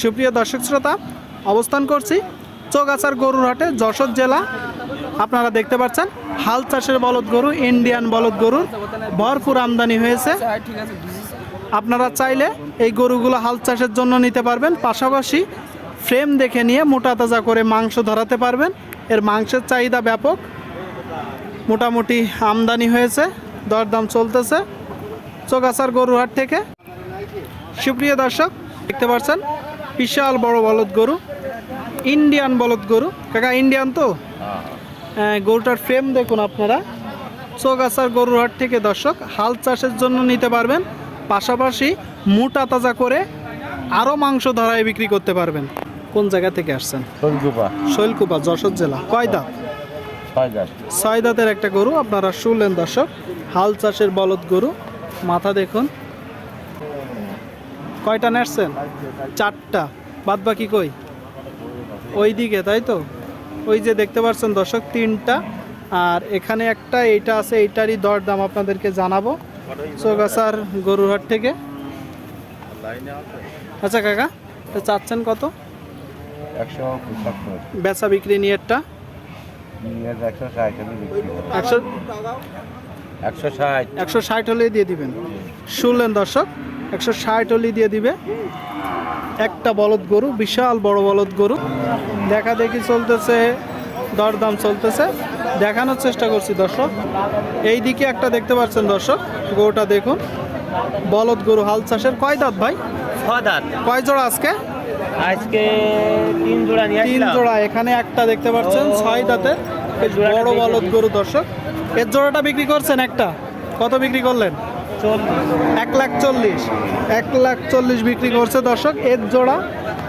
সুপ্রিয় দর্শক শ্রোতা, অবস্থান করছি চৌগাছার গরুর হাটে যশোর জেলা। আপনারা দেখতে পাচ্ছেন, হাল চাষের বলদ গরু, ইন্ডিয়ান বলদ গরুর ভরপুর আমদানি হয়েছে। আপনারা চাইলে এই গরুগুলো হাল চাষের জন্য নিতে পারবেন। পাশাপাশি ফ্রেম দেখে নিয়ে মোটা তাজা করে মাংস ধরাতে পারবেন। এর মাংসের চাহিদা ব্যাপক। মোটামুটি আমদানি হয়েছে, দরদাম চলতেছে। চৌগাছার গরুহাট থেকে। সুপ্রিয় দর্শক দেখতে পাচ্ছেন বিশাল বড় বলদ গরু। ইন্ডিয়ান বলদ গরু। কাকা ইন্ডিয়ান তো? হ্যাঁ, গরুটার ফ্রেম দেখুন আপনারা। চৌগাছার গরুহাট থেকে দর্শক হাল চাষের জন্য নিতে পারবেন। পাশাপাশি মোটা তাজা করে আরও মাংস ধরায় বিক্রি করতে পারবেন। কোন জায়গা থেকে আসছেন? শৈলকুপা। যশোর জেলা। কয় দাঁত। ছয় দাঁতের একটা গরু। আপনারা শুনলেন দর্শক হাল চাষের বলদ গরু। মাথা দেখুন। কয়টা নেসছেন চারটা। বাদ বাকি কই? ওই দিকে তাই তো? ওই যে দেখতে পাচ্ছেন দর্শক তিনটা। আর এখানে একটা এইটা আছে এইটারই দরদাম আপনাদেরকে জানাব। চৌগাছার গরুরহাট থেকে। আচ্ছা কাকা তো চাচ্ছেন কত? বেচা বিক্রি নিয়ে করব। একশো একশো ষাট। একশো ষাট হলেই দিয়ে দিবেন। শুনলেন দর্শক একশো ষাট হলেই দিয়ে দিবে। একটা বলদ গরু বিশাল বড় বলদ গরু। দেখা দেখি চলতেছে দরদাম চলতেছে। দেখানোর চেষ্টা করছি দর্শক। এই দিকে একটা দেখতে পাচ্ছেন দর্শক গরুটা দেখুন। বলদ গরু হাল চাষের কয় দাঁত ভাই? ছদাত। কয় জোড়া আজকে? আজকে তিন জোড়া তিন জোড়া এখানে একটা দেখতে পাচ্ছেন ছয় দাঁতের বড় বলদ গরু দর্শক। এর জোড়াটা বিক্রি করছেন একটা। কত বিক্রি করলেন? এক লাখ চল্লিশ। এক লাখ চল্লিশ বিক্রি করছে দর্শক। এর জোড়া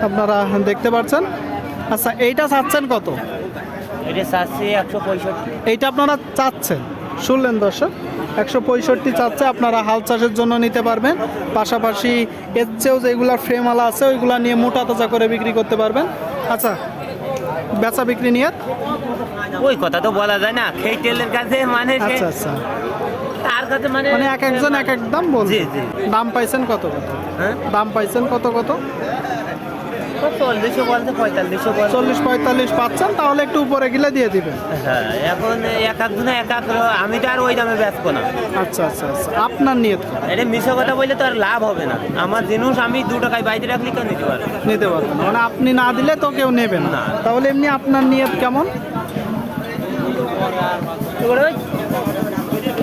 আপনারা দেখতে পাচ্ছেন। আচ্ছা এইটা চাচ্ছেন কত? এইটা আপনারা চাচ্ছেন? শুনলেন দর্শক? একশো পঁয়ষট্টি চাচ্ছে আপনারা হাল চাষের জন্য নিতে পারবেন। পাশাপাশি এর চেয়েও যেগুলো ফ্রেমওয়ালা আছে ওইগুলো নিয়ে মোটা তাজা করে বিক্রি করতে পারবেন। আচ্ছা বেচা বিক্রি নিয়ে? ওই কথা তো বলা যায় না। সেই তেলের কাছে মানে আচ্ছা আচ্ছা। তার কাছে মানে মানে এক একজন এক এক দাম বলছে। দাম পাইছেন কত কত? হ্যাঁ? দাম পাইছেন কত কত? চল্লিশও বলছে পঁয়তাল্লিশও বলছে। চল্লিশ পঁয়তাল্লিশ পাচ্ছেন তাহলে একটু উপরে গেলে দিয়ে দিবেন। হ্যাঁ এখন এক এক দিনে এক এক আমি তো আর ওই দামে বেচবো না। আচ্ছা আচ্ছা আচ্ছা আপনার নিয়ত এটা মিশো কথা বললে তো আর লাভ হবে না। আমার জিনিস আমি দু টাকায় বাইরে রাখলে কেউ নিতে পারব নিতে পারবেন মানে আপনি না দিলে তো কেউ নেবে না। তাহলে এমনি আপনার নিয়ত কেমন?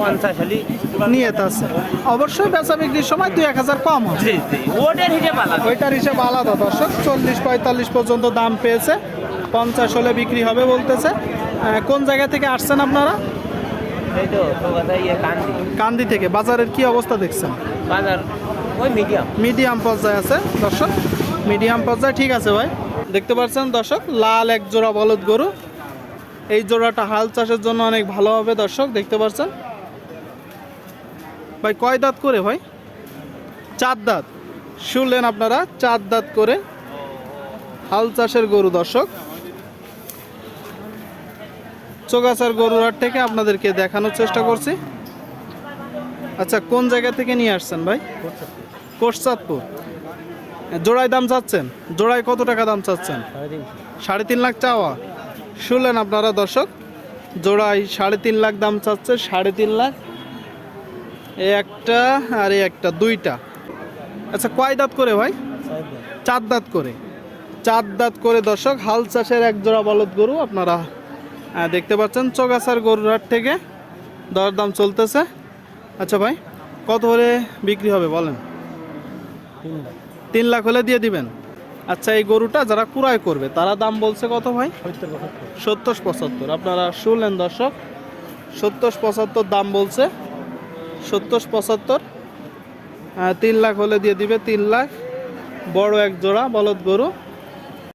পঞ্চাশ হলি নিয়ত আছে। অবশ্যই বেচা বিক্রির সময় দুই এক হাজার কম হয় জি জি। ওটার হিসেবে আলাদা। ওইটার হিসেব আলাদা দর্শক। চল্লিশ পঁয়তাল্লিশ পর্যন্ত দাম পেয়েছে। পঞ্চাশ হলে বিক্রি হবে বলতেছে। কোন জায়গা থেকে আসছেন আপনারা? ইয়ে কান্দি। কান্দি থেকে। বাজারের কি অবস্থা দেখছেন? বাজার ওই মিডিয়াম মিডিয়াম পর্যায়ে আছে দর্শক। মিডিয়াম পর্যায়ে ঠিক আছে ভাই। দেখতে পাচ্ছেন দর্শক লাল এক জোড়া বলদ গরু। এই জোড়াটা হাল চাষের জন্য অনেক ভালো হবে দর্শক দেখতে পাচ্ছেন। ভাই, কয় দাঁত করে ভাই? চার দাঁত। শুনলেন আপনারা, চার দাঁত করে হাল চাষের গরু, দর্শক। চোগাছার গরুর হাট থেকে আপনাদেরকে দেখানোর চেষ্টা করছি। আচ্ছা কোন জায়গা থেকে নিয়ে আসছেন ভাই? কোটচাঁদপুর। জোড়ায় দাম চাচ্ছেন? জোড়ায় কত টাকা দাম চাচ্ছেন? সাড়ে তিন লাখ চাওয়া। শুনলেন আপনারা, দর্শক? জোড়ায় সাড়ে তিন লাখ দাম চাচ্ছে, সাড়ে তিন লাখ একটা আর এই একটা, দুইটা। আচ্ছা কয় দাঁত করে ভাই? চার দাঁত করে। চার দাঁত করে, দর্শক, হাল চাষের এক জোড়া বলদ গরু আপনারা দেখতে পাচ্ছেন, চৌগাছার গরুর থেকে দরদাম চলতেছে। আচ্ছা ভাই, কত হলে বিক্রি হবে বলেন? তিন লাখ হলে দিয়ে দিবেন। আচ্ছা এই গরুটা যারা কুড়াই করবে, তারা দাম বলছে কত ভাই? সত্তর পঁচাত্তর। আপনারা শুনলেন, দর্শক, সত্তর পঁচাত্তর দাম বলছে। সত্তর পঁচাত্তর। তিন লাখ হলে দিয়ে দিবে তিন লাখ। বড় এক জোড়া বলদ গরু।